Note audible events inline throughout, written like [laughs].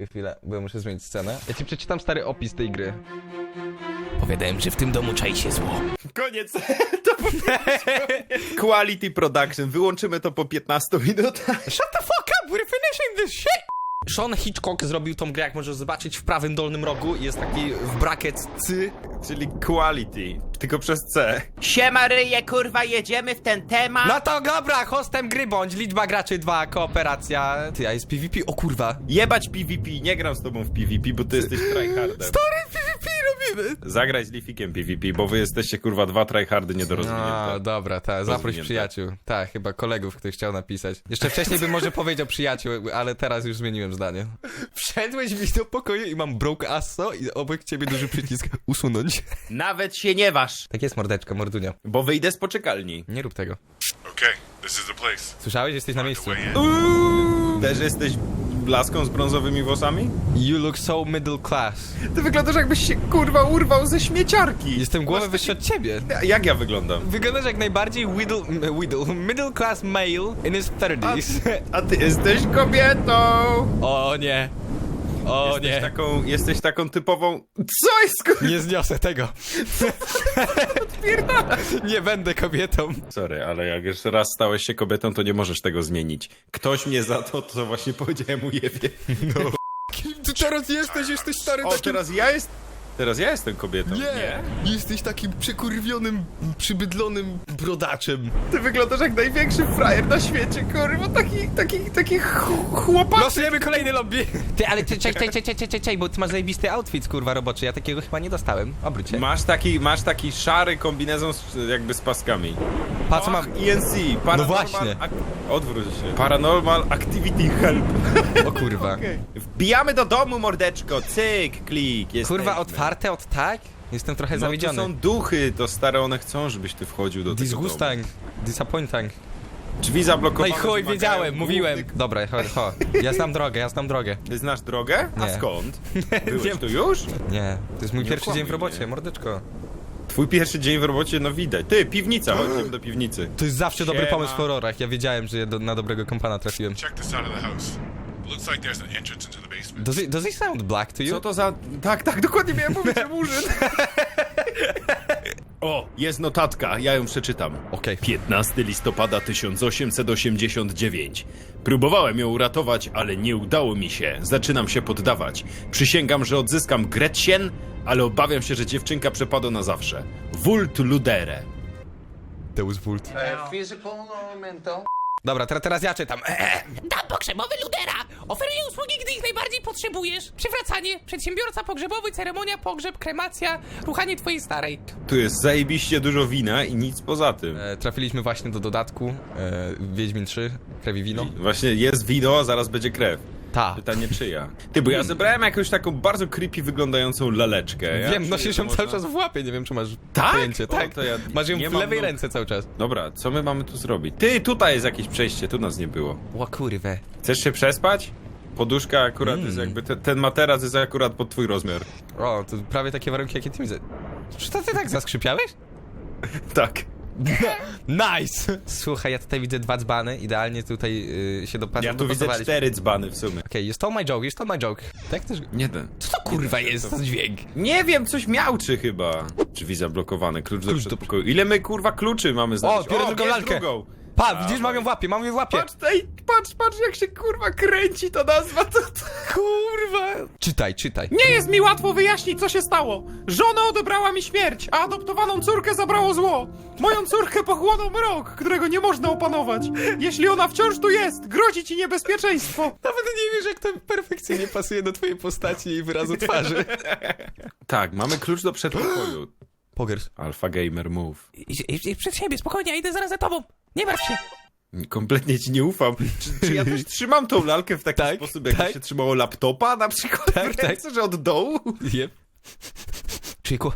Czekaj chwilę, bo ja muszę zmienić scenę. Ja ci przeczytam stary opis tej gry. Powiadałem, że w tym domu czai się zło. Koniec. [laughs] to po... Quality production. Wyłączymy to po 15 minutach. Shut the fuck up, we're finishing this shit! Sean Hitchcock zrobił tą grę, jak możesz zobaczyć w prawym dolnym rogu. Jest taki w bracket C. Czyli quality. Tylko przez C. Siema ryje, kurwa, jedziemy w ten temat. No to dobra, hostem gry bądź, liczba graczy 2, kooperacja. Ty, a jest PvP? O kurwa. Jebać PvP. Nie gram z tobą w PvP, bo ty jesteś tryhardem. Stary, Robimy! Zagraj z Lifikiem PvP, bo wy jesteście kurwa dwa tryhardy A, niedorozwinięte. dobra, tak, zaproś przyjaciół. Tak, chyba kolegów ktoś chciał napisać. Jeszcze wcześniej bym może powiedział przyjaciół, ale teraz już zmieniłem zdanie. Wszedłeś mi do pokoju i mam broke asso i obok ciebie duży przycisk usunąć. Nawet się nie waż. Tak jest mordeczka, mordunia. Bo wyjdę z poczekalni. Nie rób tego. Okay, this is the place. Słyszałeś? Jesteś na miejscu. Uuu, Też jesteś blaską z brązowymi włosami? You look so middle class. Ty wyglądasz jakbyś się kurwa urwał ze śmieciarki. Jestem głowę Masz wyższy od ciebie. taki- Jak ja wyglądam? Wyglądasz jak najbardziej middle, middle, middle class male in his 30s. A ty jesteś kobietą! O nie. O jesteś nie. Taką, jesteś taką typową... Co jest kurwa? Nie zniosę tego. nie będę kobietą. Sorry, ale jak jeszcze raz stałeś się kobietą, to nie możesz tego zmienić. Ktoś mnie za to, co właśnie powiedziałem, ujebie. Kim [laughs] ty teraz jesteś? Jesteś stary O, teraz ja jest... Teraz ja jestem kobietą. Nie. Jesteś takim przekurwionym, przybydlonym brodaczem. Ty wyglądasz jak największy frajer na świecie, kurwa. Taki, taki, taki ch- chłopak. Losujemy kolejny lobby. Ty, ale ty, czekaj, czekaj, czekaj, czekaj, czekaj, bo ty masz zajebisty outfit, kurwa, roboczy. Ja takiego chyba nie dostałem. Obróć się. Masz taki, masz taki szary kombinezon z, jakby z paskami. Pa, co mam? ENC. Paranormal No właśnie. Ac- Odwróć się. Paranormal Activity Help. O kurwa. [laughs] Wbijamy do domu, mordeczko. Cyk, klik. Jesteśmy. Kurwa, otwarte od tak? Jestem trochę No to zawiedziony. są duchy, to stare one chcą, żebyś ty wchodził do tego Disgusting. Disappointing. domu. Drzwi No zablokowane. i chuj, wymagają wiedziałem, mówiłem. Dobra, chodź, chodź. Ja znam drogę, ja znam drogę. Ty znasz drogę? A Nie. skąd? [laughs] Byłeś Nie. tu już? Nie, to jest mój Nie pierwszy dzień w okłamuj robocie, mnie. mordeczko. Twój pierwszy dzień w robocie, no widać. Ty, piwnica, chodźmy do piwnicy. To jest zawsze dobry Siema. pomysł w horrorach. Ja wiedziałem, że ja do, na dobrego kompana trafiłem. Check this out of the house. Looks like there's an entrance into the basement. Does it, does it sound black to you? Co to za... Tak, tak, dokładnie miałem [laughs] powiedzieć, murzyn. [laughs] O, jest notatka, ja ją przeczytam. Okej. 15 listopada 1889. Próbowałem ją uratować, ale nie udało mi się. Zaczynam się poddawać. Przysięgam, że odzyskam Gretchen, ale obawiam się, że dziewczynka przepadła na zawsze. Vult ludere. To was Vult. physical or mental? Dobra, teraz, teraz ja czytam. Dam pogrzebowy Ludera! Oferuję usługi, gdy ich najbardziej potrzebujesz. Przywracanie, przedsiębiorca pogrzebowy, ceremonia, pogrzeb, kremacja, ruchanie twojej starej. Tu jest zajebiście dużo wina i nic poza tym. E, trafiliśmy właśnie do dodatku e, Wiedźmin 3, krew i wino. Właśnie jest wino, a zaraz będzie krew. Ta. Pytanie czyja? Ty, bo ja zebrałem jakąś taką bardzo creepy wyglądającą laleczkę. Ja Wiem, czuję, nosisz ją cały można- czas w łapie, nie wiem czy masz Tak? pojęcie. O, Tak, to ja masz ją nie w mam lewej nóg. ręce cały czas. Dobra, co my mamy tu zrobić? Ty, tutaj jest jakieś przejście, tu nas nie było. Ła kurwę. Chcesz się przespać? Poduszka akurat Mm. jest jakby, te, ten materac jest akurat pod twój rozmiar. O, to prawie takie warunki jakie ty mi... Czy to ty tak zaskrzypiałeś? [laughs] Tak. Nice! Słuchaj, ja tutaj widzę dwa dzbany, idealnie tutaj y, się dopa- Ja tu widzę dopasowaliśmy. cztery dzbany w sumie. Okej, you stole my joke, you stole my joke. Tak też... Nie ten. Co to kurwa jest za dźwięk? Nie wiem, coś miałczy chyba. Drzwi zablokowane, klucz do Klucz do- przedpokoju. Ile my kurwa kluczy mamy znaleźć? O, biorę drugą bierz lalkę. drugą. Pa, widzisz, mam ją w łapie, mam ją w łapie. Patrz, ej, patrz, patrz jak się kurwa kręci to nazwa, to, to kurwa. Czytaj, czytaj. Nie jest mi łatwo wyjaśnić, co się stało. Żona odebrała mi śmierć, a adoptowaną córkę zabrało zło. Moją córkę pochłonął mrok, którego nie można opanować. Jeśli ona wciąż tu jest, grozi ci niebezpieczeństwo. Nawet nie wiesz, jak to perfekcyjnie pasuje do twojej postaci i wyrazu twarzy. [laughs] Tak, mamy klucz do przedpokoju. [gasps] Pogers. Alpha Gamer Move. Idź, idź, idź przed siebie, spokojnie, ja idę zaraz za tobą. Nie martw się. Kompletnie ci nie ufam. Czy, czy ja też [laughs] trzymam tą lalkę w taki Tak, sposób, jakby tak. się trzymało laptopa na przykład Tak, w ręce, że od dołu? Jep. Czuję, kło...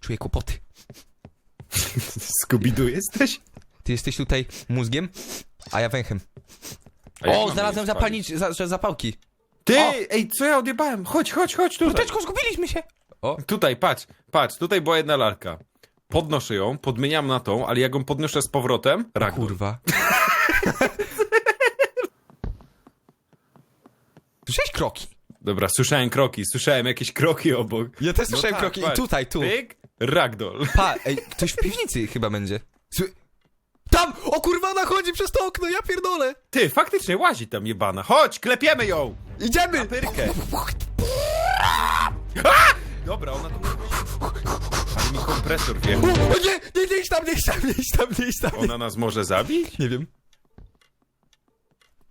Czuję kłopoty. Skubidu [laughs] jesteś? Ty jesteś tutaj mózgiem, a ja węchem. A jak O, znalazłem zapalnić, za, że zapałki. Ty, O! ej, co ja odjebałem? Chodź, chodź, chodź tutaj. Kurteczko, zgubiliśmy się. Tutaj, patrz, patrz, tutaj była jedna lalka. Podnoszę ją, podmieniam na tą, ale jak ją podnoszę z powrotem, ragdoll. Kurwa. [laughs] Słyszałeś kroki? Dobra, słyszałem kroki, słyszałem jakieś kroki obok. Ja też słyszałem tak, kroki i patrz. tutaj, tu. Pyk, ragdoll. Pa, ej, ktoś w piwnicy chyba będzie. Sły- Tam! O kurwa, ona chodzi przez to okno, ja pierdolę! Ty, faktycznie łazi tam jebana. Chodź, klepiemy ją! Idziemy! Pyrkę. Dobra, ona tu... Mi kompresor wie. O nie, nie, nie idź tam, nie idź tam, nie idź tam, nie idź tam. Ona nas może zabić? Nie wiem.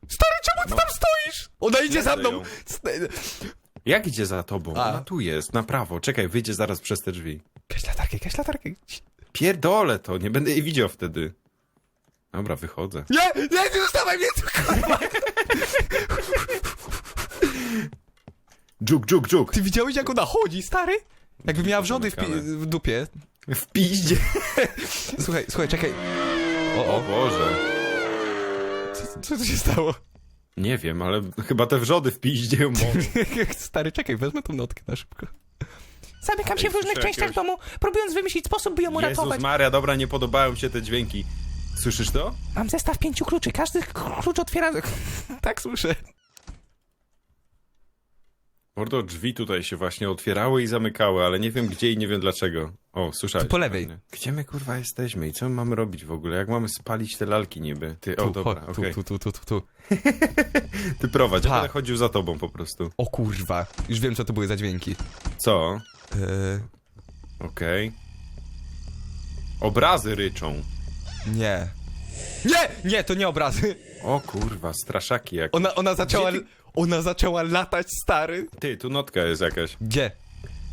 Stary, czemu ty tam stoisz? Ona idzie za mną. ją. Jak idzie za tobą? A. Ona tu jest, na prawo. Czekaj, wyjdzie zaraz przez te drzwi. Kaś latarkę, kaś latarkę. Pierdolę to, nie będę jej widział wtedy. Dobra, wychodzę. Nie, nie, nie zostawaj mnie tu, kurwa. Dżuk, dżuk, dżuk. Ty widziałeś jak ona chodzi, stary? Jakby miała wrzody w, pi- w dupie. W piździe. [laughs] Słuchaj, słuchaj, czekaj. O, O Boże. co, co tu się stało? Nie wiem, ale chyba te wrzody w piździe. [laughs] Stary, czekaj, wezmę tą notkę na szybko. Zamykam się w różnych słyszę częściach jakiegoś- domu, próbując wymyślić sposób, by ją Jezus uratować. Maria, dobra, nie podobają mi się te dźwięki. Słyszysz to? Mam zestaw pięciu kluczy, każdy klucz otwiera... [laughs] Tak słyszę. Mordo, drzwi tutaj się właśnie otwierały i zamykały, ale nie wiem gdzie i nie wiem dlaczego. O, słyszałeś. Tu po lewej. pewnie. Gdzie my kurwa jesteśmy i co my mamy robić w ogóle? Jak mamy spalić te lalki niby? Ty, o Tu, dobra, chodź, okej. tu, tu, tu, tu, tu. [laughs] Ty prowadź, ja będę chodził za tobą po prostu. O kurwa, już wiem co to były za dźwięki. Co? Eee, Okej. Obrazy ryczą. nie. Nie, nie, to nie obrazy. O kurwa, straszaki jak. Ona, ona zaczęła, ty- ona zaczęła latać, stary. Ty, tu notka jest jakaś. Gdzie?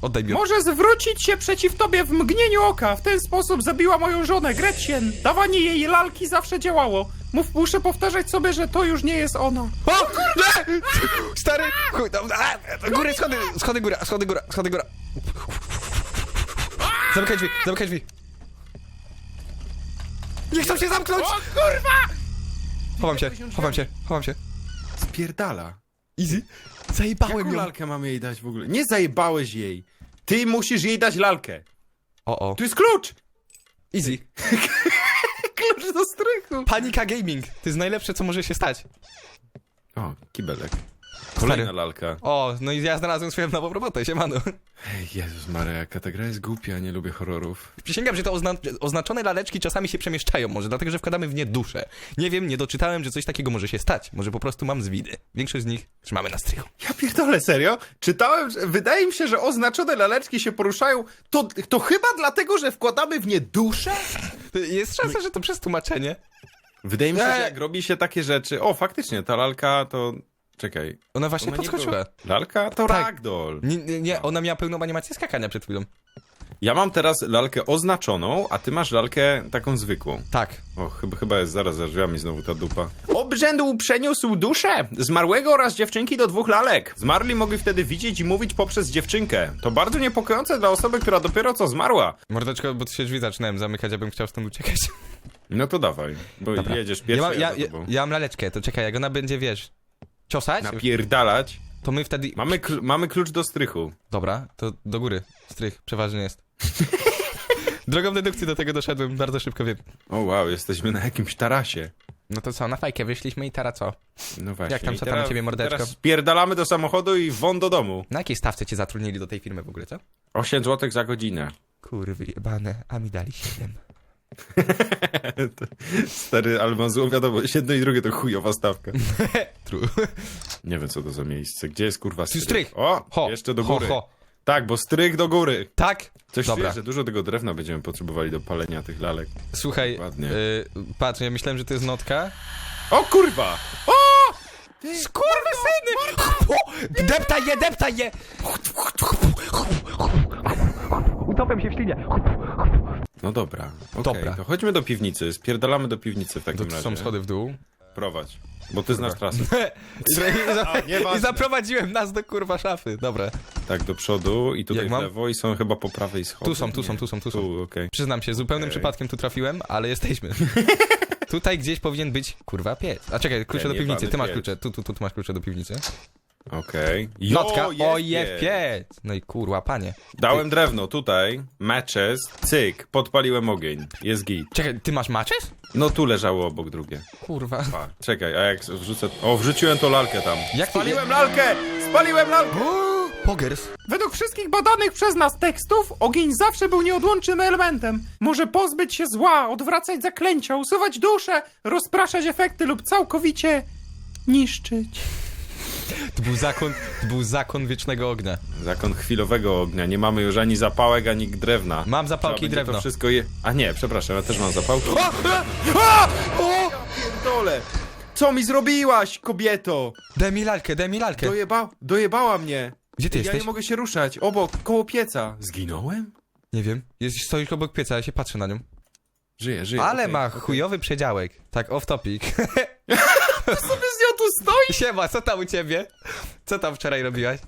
Oddaj mi. Może zwrócić się przeciw tobie w mgnieniu oka. W ten sposób zabiła moją żonę, Gretchen. Dawanie jej lalki zawsze działało. Mów, muszę powtarzać sobie, że to już nie jest ona. O, nie! Stary, chuj, tam, a, góry, schody, schody, góra, schody, góra, schody, góra. Zamykaj drzwi, zamykaj drzwi. Nie chcą się zamknąć! O kurwa! Chowam się, chowam się, chowam się. Spierdala. Easy. Zajebałem Jaką ją. lalkę mamy jej dać w ogóle? Nie zajebałeś jej. Ty musisz jej dać lalkę. O, o. Tu jest klucz! Easy. [laughs] Klucz do strychu. Panika Gaming. To jest najlepsze, co może się stać. O, kibelek. Kolejna lalka. O, no i ja znalazłem swoją nową robotę, siemano. Ej, Jezus Maria, jaka ta gra jest głupia, nie lubię horrorów. Przysięgam, że te ozna oznaczone laleczki czasami się przemieszczają, może dlatego, że wkładamy w nie duszę. Nie wiem, nie doczytałem, że coś takiego może się stać. Może po prostu mam zwidy. Większość z nich trzymamy na strychu. Ja pierdolę, serio? Czytałem, że wydaje mi się, że oznaczone laleczki się poruszają. To, to chyba dlatego, że wkładamy w nie duszę? Jest szansa, że to przez tłumaczenie. Wydaje mi się, że jak robi się takie rzeczy... O, faktycznie, ta lalka to... Czekaj. Ona właśnie Ona podskoczyła. Lalka to Tak. ragdoll. Nie, nie, nie, ona miała pełną animację skakania przed chwilą. Ja mam teraz lalkę oznaczoną, a ty masz lalkę taką zwykłą. Tak. O, chyba, chyba jest zaraz za drzwiami znowu ta dupa. Obrzędu przeniósł duszę zmarłego oraz dziewczynki do dwóch lalek. Zmarli mogli wtedy widzieć i mówić poprzez dziewczynkę. To bardzo niepokojące dla osoby, która dopiero co zmarła. Mordeczko, bo tu się drzwi zaczynałem zamykać, ja bym chciał stąd uciekać. No to dawaj, bo Dobra. jedziesz Ja pierwszy, mam, ja, ja, za ja, tobą. ja mam laleczkę, to czekaj, jak ona będzie, wiesz, ciosać, Napierdalać. to my wtedy... Mamy, kl- mamy klucz do strychu. Dobra, to do góry. Strych, przeważnie jest. [laughs] Drogą dedukcji do tego doszedłem, bardzo szybko wiem. O wow, jesteśmy na jakimś tarasie. No to co, na fajkę wyszliśmy i teraz co? No właśnie. Jak tam, co tam ciebie, mordeczko? Teraz spierdalamy do samochodu i won do domu. Na jakiej stawce cię zatrudnili do tej firmy w ogóle, co? 8 zł za godzinę. Kurwy jebane, a mi dali 7. [laughs] Stary, ale mam złą wiadomość. Jedno i drugie to chujowa stawka. [laughs] Nie wiem co to za miejsce. Gdzie jest kurwa strych? strych. O, Ho, jeszcze do ho, góry. ho. Tak, bo strych do góry. Tak? Coś Dobra. że dużo tego drewna będziemy potrzebowali do palenia tych lalek. Słuchaj, Ładnie. y, patrz, ja myślałem, że to jest notka. O kurwa! O! Skurwysyny! Deptaj je, deptaj je! Utopiam się w ślinie. No dobra, okej. Dobra. To chodźmy do piwnicy, spierdalamy do piwnicy w takim To tu razie. są schody w dół. Prowadź, bo ty znasz trasę. [laughs] I, [laughs] i, za, nieważne. I zaprowadziłem nas do kurwa szafy. Dobra. Tak, do przodu i tutaj Jak w mam? lewo i są chyba po prawej schody. Tu są, tu Nie. są, tu są, tu są. Tu, okej. Przyznam się, zupełnym przypadkiem tu trafiłem, ale jesteśmy. [laughs] Tutaj gdzieś powinien być, kurwa, piec. A czekaj, klucze Ten do piwnicy. Ty masz piec. klucze. Tu, tu, tu, tu masz klucze do piwnicy. Okej. Notka. Jo, O, je piec. No i kurwa, panie. Dałem drewno tutaj, matches, cyk, podpaliłem ogień. Jest git. Czekaj, ty masz maczes? No tu leżało obok drugie. Kurwa. Pa, czekaj, a jak wrzucę... O, wrzuciłem tą lalkę tam. Jak ty- Spaliłem lalkę! Spaliłem lalkę! O, Pogers. Według wszystkich badanych przez nas tekstów, ogień zawsze był nieodłącznym elementem. Może pozbyć się zła, odwracać zaklęcia, usuwać duszę, rozpraszać efekty lub całkowicie niszczyć. To był zakon, to był zakon wiecznego ognia. Zakon chwilowego ognia. Nie mamy już ani zapałek, ani drewna. Mam zapałki i Trzeba będzie drewno. To wszystko je... A nie, przepraszam, ja też mam zapałki. O! Dole! Co mi zrobiłaś, kobieto? Daj mi lalkę, daj mi lalkę. Dojeba... Dojebała mnie. Gdzie ty ja jesteś? nie mogę się ruszać. Obok, koło pieca. Zginąłem? Nie wiem. Jest, stoisz obok pieca, ja się patrzę na nią. Żyję, żyję. Ale okej, ma chujowy przedziałek. Tak, off topic. [laughs] Tu stoi? Siema, co tam u ciebie? Co tam wczoraj robiłaś?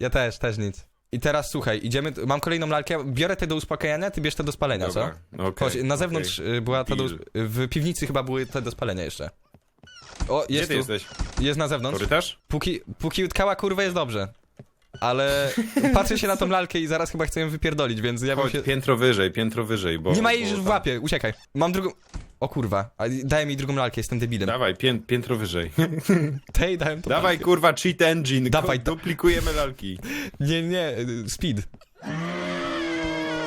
Ja też, też nic. I teraz słuchaj, idziemy, mam kolejną lalkę, biorę te do uspokajania, ty bierz te do spalenia, Dobra, co? okej, Chodź, na zewnątrz okej. y, była ta do, Deal. w piwnicy chyba były te do spalenia jeszcze. O, Gdzie jest ty tu, jesteś? jest na zewnątrz. Korytarz? Póki, póki utkała kurwa jest dobrze. Ale [laughs] patrzę się na tą lalkę i zaraz chyba chcę ją wypierdolić, więc ja bym Chodź, się... piętro wyżej, piętro wyżej, bo... Nie ma jej bo już w tam- łapie, uciekaj. Mam drugą... O kurwa, a daj mi drugą lalkę, jestem debilem. Dawaj, pię piętro wyżej. [laughs] Tej dałem to Dawaj, lalkę. kurwa, cheat engine. Dawaj, Ko- duplikujemy lalki. [laughs] Nie, nie, speed.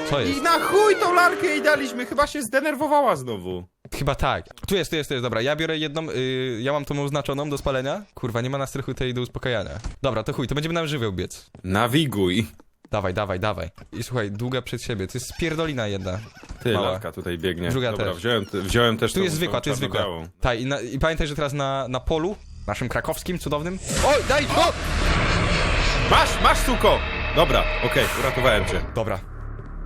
Co I jest? na chuj tą lalkę jej daliśmy, chyba się zdenerwowała znowu. Chyba tak. Tu jest, tu jest, tu jest, dobra. Ja biorę jedną, y, ja mam tą oznaczoną do spalenia. Kurwa, nie ma na strychu tej do uspokajania. Dobra, to chuj, to będziemy na żywioł biec. Nawiguj. Dawaj, dawaj, dawaj. I słuchaj, długa przed siebie. To jest spierdolina jedna. Ty, Mała. lalka tutaj biegnie. Druga Dobra, też. Wziąłem, te- wziąłem też Tu tą, jest zwykła, tą tu jest zwykła. czarno-białą. Tak, i, na, i pamiętaj, że teraz na, na polu, naszym krakowskim, cudownym. Oj, daj! O! Masz, masz, suko! Dobra, okej, uratowałem cię. Dobra.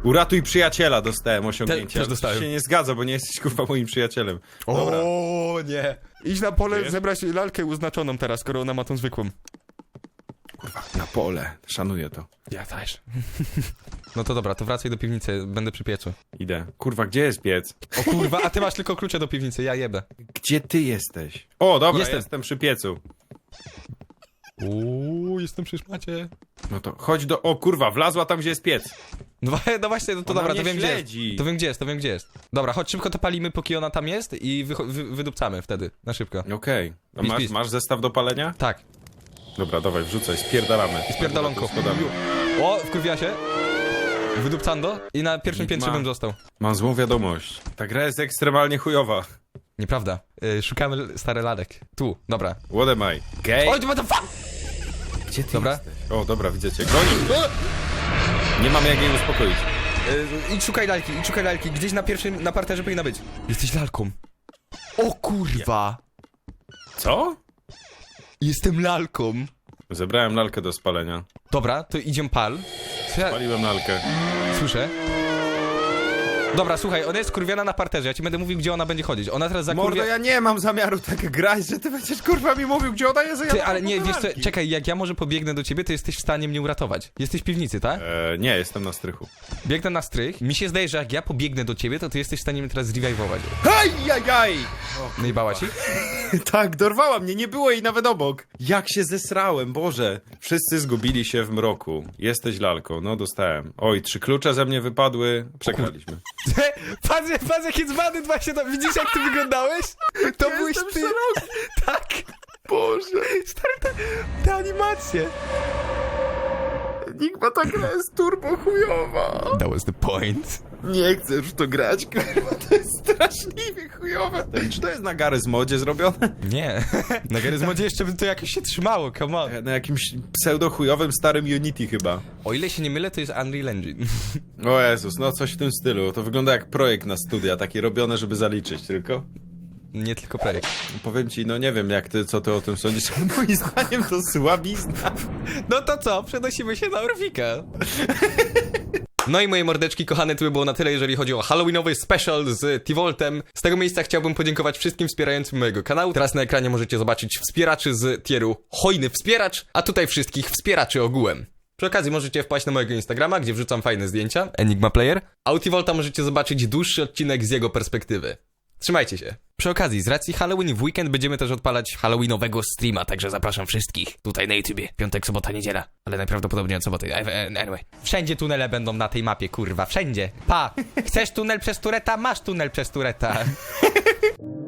Uratuj przyjaciela, dostałem osiągnięcie. też Ale to dostałem. się nie zgadza, bo nie jesteś kurwa moim przyjacielem. Dobra. O nie. Idź na pole, zebrać lalkę uznaczoną teraz, skoro ona ma tą zwykłą. Pole. Szanuję to. Ja też. [laughs] No to dobra, to wracaj do piwnicy, będę przy piecu. Idę. Kurwa, gdzie jest piec? O kurwa, a ty masz tylko klucze do piwnicy, ja jebę. Gdzie ty jesteś? O, dobra, Jestem. jestem, przy piecu. Uuu, jestem przy szmacie. No to chodź do... O kurwa, wlazła tam, gdzie jest piec. No, wa- no właśnie, no to Ona dobra, to mnie wiem gdzie śledzi. jest. To wiem gdzie jest, to wiem gdzie jest. Dobra, chodź szybko to palimy, póki ona tam jest i wycho- wy wydupcamy wtedy, na szybko. Okej. A Pis, Masz, pis. masz zestaw do palenia? Tak, Dobra, dawaj, wrzucaj, spierdalamy. spierdolonko. Schodami. O, wkurwiła się. Wydupcando i na pierwszym piętrze ma. bym został. Mam złą wiadomość. Ta gra jest ekstremalnie chujowa. Nieprawda. Y, szukamy stare lalek. Tu, dobra. What am I? Gay? Oj, what the fuck! gdzie ty dobra. jesteś? O, dobra, widzę cię. Goni! Nie mam jak jej uspokoić. Y, idź szukaj lalki, idź szukaj lalki. Gdzieś na pierwszym, na parterze powinna być. Jesteś lalką. O kurwa! Co? Jestem lalką. Zebrałem lalkę do spalenia. Dobra, to idziemy pal. Co ja Paliłem lalkę. słyszę? Dobra, słuchaj, ona jest kurwiana na parterze, ja ci będę mówił, gdzie ona będzie chodzić. Ona teraz Mordo, zakurwia... ja nie mam zamiaru tak grać, że ty będziesz kurwa mi mówił, gdzie ona jest, a ja Ty, mam ale nie, wiesz co, czekaj, jak ja może pobiegnę do ciebie, to jesteś w stanie mnie uratować. Jesteś w piwnicy, tak? E, nie, jestem na strychu. Biegnę na strych. Mi się zdaje, że jak ja pobiegnę do ciebie, to ty jesteś w stanie mnie teraz zrevivować. Hej, jaj, jaj! No i bała ci? [laughs] Tak, dorwała mnie, nie było jej nawet obok. Jak się zesrałem, Boże. Wszyscy zgubili się w mroku. Jesteś lalką, no dostałem. Oj, trzy klucze ze mnie wypadły, przegraliśmy. Patrz, patrz jaki dzbany właśnie tam, widzisz jak ty wyglądałeś? To byłeś ty. [laughs] tak. Boże. Stary, te, te animacje. Enigma ta gra jest turbo chujowa. That was the point. Nie chcę już w to grać, kurwa, to jest straszliwie chujowe. Czy to jest na Garys modzie zrobione? Nie. Na Garryzmodzie jeszcze by to jakoś się trzymało, come on. Na jakimś pseudo chujowym starym Unity chyba. O ile się nie mylę, to jest Unreal Engine. [laughs] O Jezus, no coś w tym stylu. To wygląda jak projekt na studia, takie robione, żeby zaliczyć tylko. Nie tylko projekt. Powiem ci, no nie wiem jak ty, co ty o tym sądzisz, ale [laughs] moim zdaniem to słabizna. No to co, przenosimy się na Orwika. [laughs] No i moje mordeczki kochane, to by było na tyle, jeżeli chodzi o Halloweenowy special z T-Voltem. Z tego miejsca chciałbym podziękować wszystkim wspierającym mojego kanału. Teraz na ekranie możecie zobaczyć wspieraczy z tieru Hojny Wspieracz, a tutaj wszystkich wspieraczy ogółem. Przy okazji możecie wpaść na mojego Instagrama, gdzie wrzucam fajne zdjęcia, Enigma Player, a u T-Volta możecie zobaczyć dłuższy odcinek z jego perspektywy. Trzymajcie się. Przy okazji, z racji Halloween w weekend będziemy też odpalać Halloweenowego streama, także zapraszam wszystkich tutaj na YouTubie. Piątek, sobota, niedziela, ale najprawdopodobniej od soboty. E, Anyway. Wszędzie tunele będą na tej mapie, kurwa, wszędzie. Pa! Chcesz tunel przez tureta? Masz tunel przez tureta. [laughs]